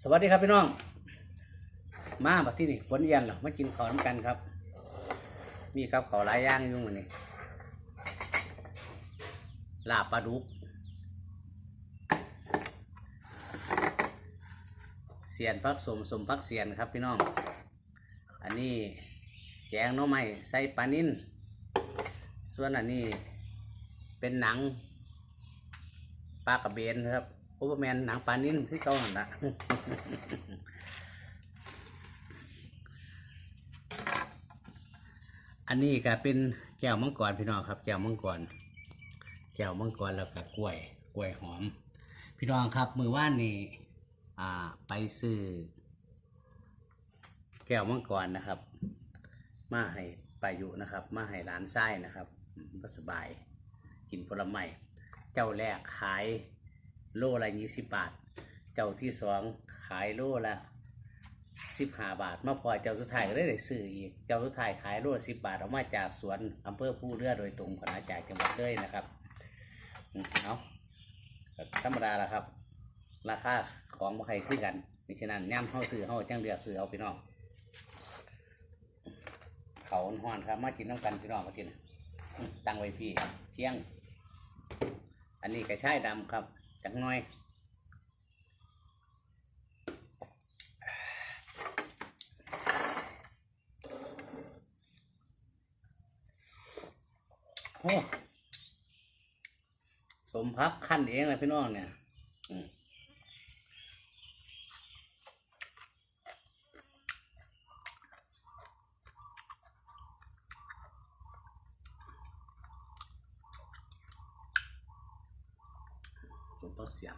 สวัสดีครับพี่น้อง มาบัดที่นี่ฝนเย็นหรอมากินข้าวน้ำกันครับ มีกับข้าวหลายอย่างอยู่มื้อนี้ลาบปลาดุก เสียนพักสมสมพักเสียนครับพี่น้อง อันนี้แกงน้อไม้ใส่ปลานิ่นส่วนอันนี้เป็นหนังปลากระเบนครับ เปอร์แมนหนังปานิ่นที่เขาหันละอันนี้ก็เป็นแก้วมังกรพี่น้องครับ แก้วมังกรแก้วมังกรแล้วก็กล้วย กล้วยหอม พี่น้องครับ มือว่านนี่อ่าไปซื้อแก้วมังกรนะครับ มาให้ไปอยู่นะครับ มาให้ร้านไส้นะครับสบาย กินผลไม้เจ้าแรกขาย โลละยี่สิบบาท เจ้าที่สองขายโลละสิบห้าบาทมาพอเจ้าสุดท้ายก็ได้ได้ซื้ออีก เจ้าสุดท้ายขายโลละสิบบาทเอามาจากสวนอำเภอผู้เรือโดยตรงพนาจากจังหวัดเลยนะครับเอาธรรมดาละครับ ราคาของบ่ใครคือกันนี่ฉะนั้นย่ำเข้าซื้อเข้าจังเลือกซื้อเอาพี่น้องเขาห้อนครับมากินน้ำกันพี่น้องมากินตั้งไว้พี่เที่ยง อันนี้กระชายดำครับ จังหน่อยโอ้สมพักขั้นเองเลยพี่น้องเนี่ย อืม สมพักเสียง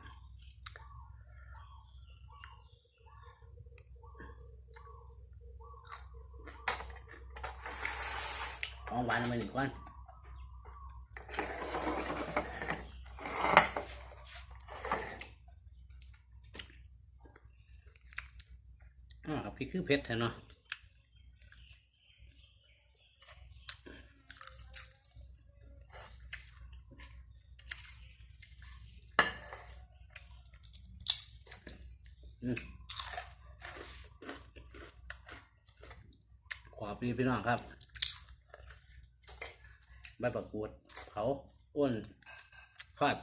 ของหวานมาหนึ่งก้อนอ่าพริกคือเผ็ดแท้เนาะ ขวาปีพี่น้องครับ ใบประกวดเขาอ้วนทอด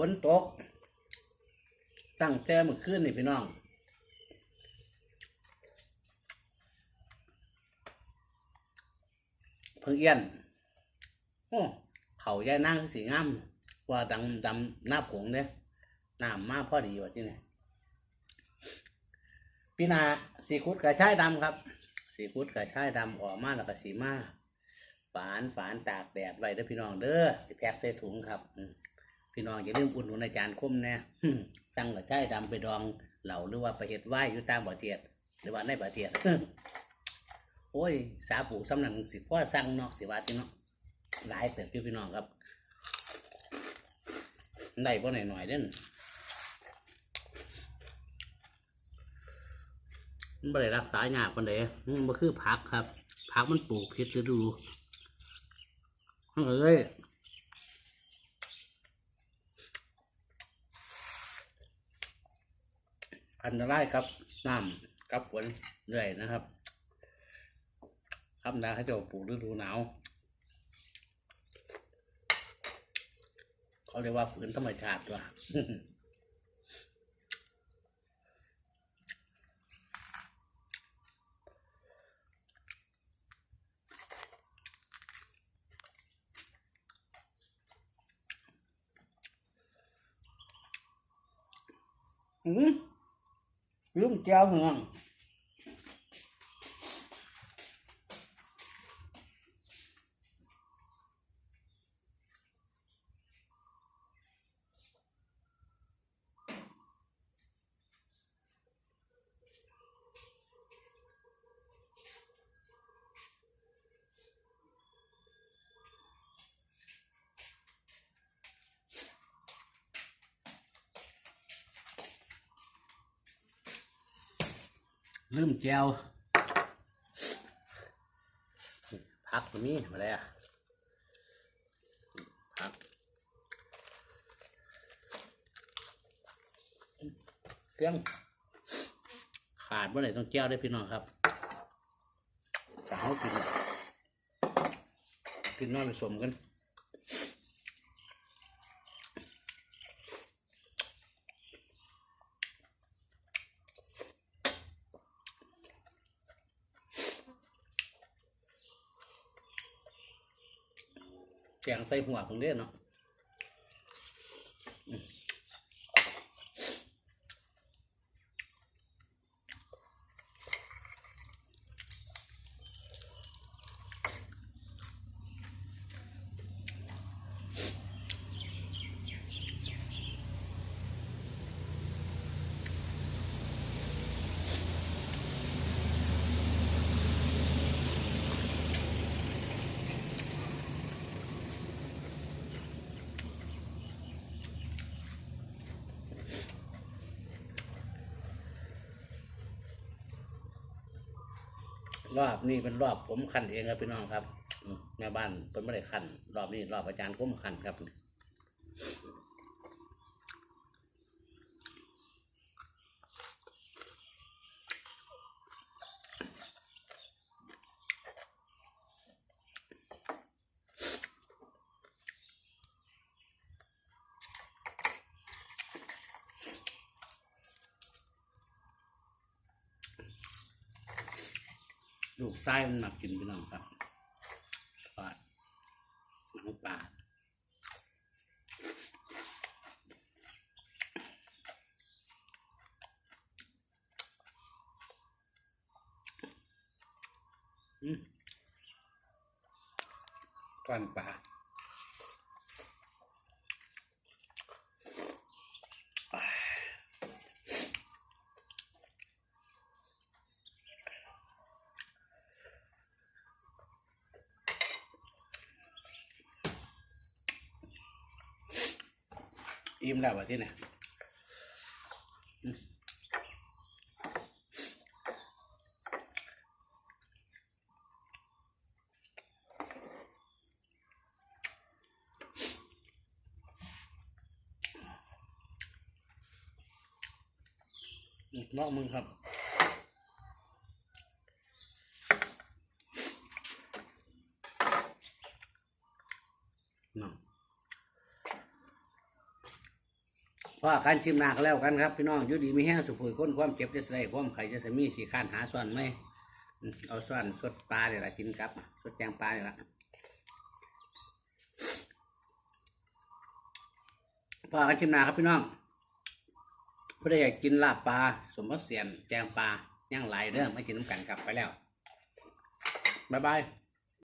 ฝนตก ตั้งแต่เมื่อคืนนี่พี่น้อง เพิ่งเอี้ยนโอ้เขาย่ายนั่งสีงามว่าดังดำหน้าผงเนี่ยน้ำมากพอดีว่าที่นี่พี่นาสีคุดกระชายดำครับ สีคุดกระชายดำออกมาแล้วก็สีมาฝานฝานตากแดดไว้เด้อพี่น้องเด้อสิแพ็คใส่ถุงครับอื พี่น้องอย่าลืมอุดหนุนอาจารย์คมแน่สั่งกระชายดำไปดองเหล่าหรือว่าไปเห็ดไหว้อยู่ตามประเทศหรือว่าในประเทศโอ้ย สาปูสำนักสิพ่อสั่งเนาะสิว่าที่เนาะหลายเติบอยู่พี่น้องครับ ได้บ่หน่อยหน่อยๆเด่นมันบ่ได้รักษายากปานใดมันคือผักครับผักมันปลูกผิดฤดูมันก็เลย อันตรายกับน้ำกับฝนเรื่อยนะครับครับนาเขาจะปลูกฤดูหนาว เขาเรียกว่าฝืนธรรมชาติว่ะอืม มแก้ว ลืมแจวพักตรงนี้มาเลยอะพักเครื่องขาดเมื่อไหร่ต้องแจวได้พี่น้องครับจะเขากินกินน้อยผสมกัน แกงใส่หัวของเรนเนาะ รอบนี้เป็นรอบผมขันเองครับพี่น้องครับแม่บ้านเป็นไม่ได้ขันรอบนี้รอบอาจารย์ก้มขันครับ ลูกไส้มันหมักกินพี่น้องครับปาดหนังปลาอืมก้อนปลา อิ่มแล้ววะที่เนี่ยอืมอืมลอครับน้องเพราะการชิมนาก็แล้วกันครับ พี่น้องอยู่ดีมีแห้งสุขุยก้นความเจ็บจะใส่ความไข่จะสมีสีข้านหาส่วนไหมเอาส่วนสดปลาเดี๋ยวละกินกับสดแกงปลาเดี๋ยวละพอกันชิมนาครับพี่น้องเพื่ออยากกินลาบปลาสมมติเสียนแกงปลาย่างไหลายเด้อไม่กินน้ำกันกลับไปแล้วบ๊ายบาย